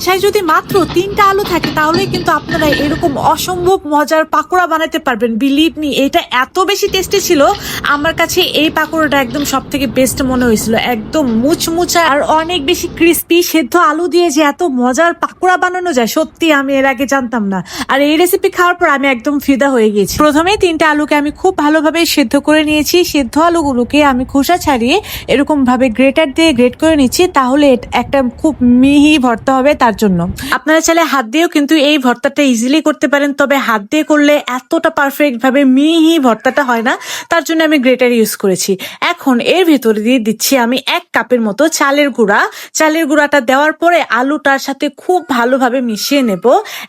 বাসায় যদি মাত্র তিনটা আলু থাকে তাহলে কিন্তু আপনারা এরকম অসম্ভব মজার পাকোড়া বানাতে পারবেন। বিলিভ মি এটা এত বেশি টেস্টি ছিল। আমার কাছে এই পাকোড়াটা একদম সব থেকে বেস্ট মনে হয়েছিল। একদম মুচমুচা আর অনেক বেশি ক্রিস্পি সেদ্ধ আলু দিয়ে যে এত মজার পাকোড়া বানানো যায়, সত্যি আমি এর আগে জানতাম না। আর এই রেসিপি খাওয়ার পর আমি একদম ফিদা হয়ে গেছি। প্রথমে তিনটা আলুকে আমি খুব ভালোভাবে সেদ্ধ করে নিয়েছি। সেদ্ধ আলুগুলোকে আমি খোসা ছাড়িয়ে এরকম ভাবে গ্রেটার দিয়ে গ্রেট করে নিচ্ছি। তাহলে একটা খুব মিহি ভর্তা হবে, তার জন্য। আপনারা চাইলে হাত দিয়েও কিন্তু এই ভর্তাটা ইজিলি করতে পারেন, তবে হাত দিয়ে করলে এতটা পারফেক্ট ভাবে মিহি ভর্তাটা হয় না, তার জন্য আমি গ্রেটার ইউজ করেছি। এখন এর ভেতরে দিয়ে দিচ্ছি আমি এক কাপের মতো চালের গুঁড়া। চালের গুঁড়াটা দেওয়ার পরে আলুটার সাথে খুব ভালোভাবে মিশিয়ে নেব।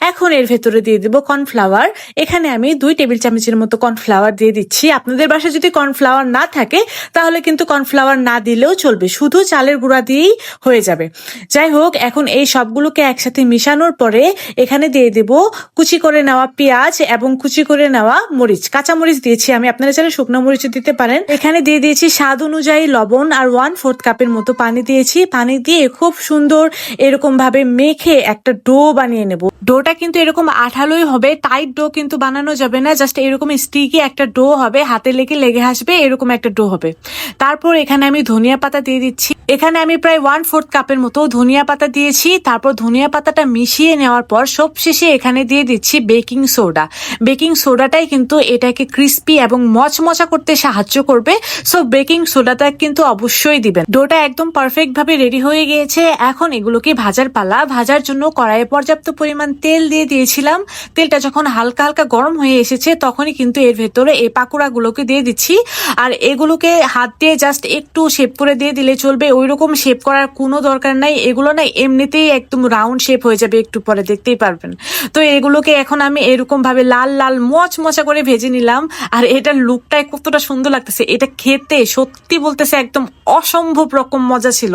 এখন এর ভেতরে দিয়ে দেবো কর্নফ্লাওয়ার এখানে আমি দুই টেবিল চামচের মতো কর্নফ্লাওয়ার দিয়ে দিচ্ছি। আপনাদের বাসায় যদি কর্নফ্লাওয়ার না থাকে, তাহলে কিন্তু কর্নফ্লাওয়ার না দিলেও চলবে। শুধু চালের গুঁড়া দিয়েই হয়ে যাবে। যাই হোক, এখন এই সবগুলোকে একসাথে মিশানোর পরে এখানে দিয়ে দেব কুচি করে নেওয়া পেঁয়াজ এবং কুচি করে নেওয়া মরিচ। কাঁচা মরিচ দিয়েছি আমি। আপনারা চাইলে শুকনো মরিচ দিতে পারেন। এখানে দিয়ে দিয়েছি স্বাদ অনুযায়ী লবণ আর ওয়ান ফোর্থ কাপের মতো পানি দিয়েছি। পানি দিয়ে খুব সুন্দর এরকম ভাবে মেখে একটা ডো বানিয়ে নেব। ডোটা কিন্তু এরকম আঠালোই হবে টাইট ডো কিন্তু বানানো যাবে না। জাস্ট এরকম স্টিকি একটা ডো হবে, হাতে লেগে লেগে আসবে, এরকম একটা ডো হবে। তারপর এখানে আমি ধনিয়া পাতা দিয়ে দিচ্ছি। এখানে আমি প্রায় ওয়ান ফোর্থ কাপের মতো ধনিয়া পাতা দিয়েছি। তারপর ধনিয়া পাতাটা মিশিয়ে নেওয়ার পর সব শেষে এখানে দিয়ে দিচ্ছি বেকিং সোডা। বেকিং সোডাটাই কিন্তু এটাকে ক্রিস্পি এবং মচমচা করতে সাহায্য করবে। সো বেকিং সোডাটা কিন্তু অবশ্যই দিবেন। ডোটা একদম পারফেক্ট ভাবে রেডি হয়ে গিয়েছে। এখন এগুলোকে ভাজার পালা। ভাজার জন্য কড়াইয়ে পর্যাপ্ত পরিমাণ তেল দিয়ে দিয়েছিলাম। তেলটা যখন হালকা হালকা গরম হয়ে এসেছে, তখনই কিন্তু এর ভেতরে এই পাকোড়াগুলোকে দিয়ে দিচ্ছি। আর এগুলোকে হাত দিয়ে জাস্ট একটু শেপ করে দিয়ে দিলে চলবে। ওই রকম শেপ করার কোনো দরকার নাই। এগুলো না এমনিতেই একদম রাউন্ড শেপ হয়ে যাবে একটু পরে, দেখতেই পারবেন। তো এগুলোকে এখন আমি এরকম ভাবে লাল লাল মচ, মচা করে ভেজে নিলাম। আর এটার লুকটা কতটা সুন্দর লাগতেছে। এটা খেতে সত্যি বলতেছে একদম অসম্ভব রকম মজা ছিল।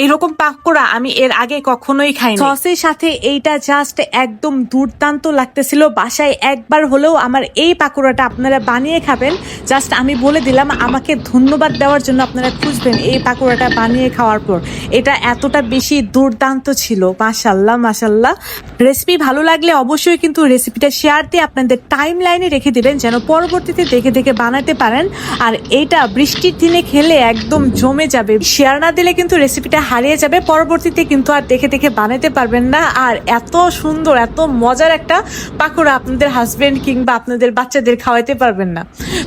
এইরকম পাকোড়া আমি এর আগে কখনোই খাইনি। সসের সাথে এইটা জাস্ট একদম দুর্দান্ত লাগতেছিল। বাসায় একবার হলেও আমার এই পাকোড়াটা আপনারা বানিয়ে খাবেন। জাস্ট আমি বলে দিলাম, আমাকে ধন্যবাদ দেওয়ার জন্য আপনারা খুঁজবেন এই পাকোড়াটা বানিয়ে খাওয়ার পর। এটা এতটা বেশি দুর্দান্ত ছিল। মাশাল্লাহ মাশাল্লাহ। রেসিপি ভালো লাগলে অবশ্যই কিন্তু রেসিপিটা শেয়ার দিয়ে আপনাদের টাইম লাইনে রেখে দিবেন, যেন পরবর্তীতে দেখে দেখে বানাতে পারেন। আর এটা বৃষ্টির দিনে খেলে একদম জমে যাবে। শেয়ার না দিলে কিন্তু রেসিপিটা হারিয়ে যাবে। পরবর্তীতে কিন্তু আর দেখে দেখে বানাতে পারবেন না। আর এত সুন্দর, এত মজার একটা পাকোড়া আপনাদের হাজবেন্ড কিংবা আপনাদের বাচ্চাদের খাওয়াইতে পারবেন না।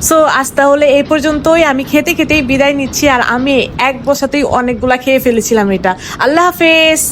সো আজ তাহলে এই পর্যন্তই। আমি খেতে খেতেই বিদায় নিচ্ছি। আর আমি এক বসাতেই অনেকগুলা খেয়ে ফেলেছিলাম এটা। আল্লাহ হাফেজ!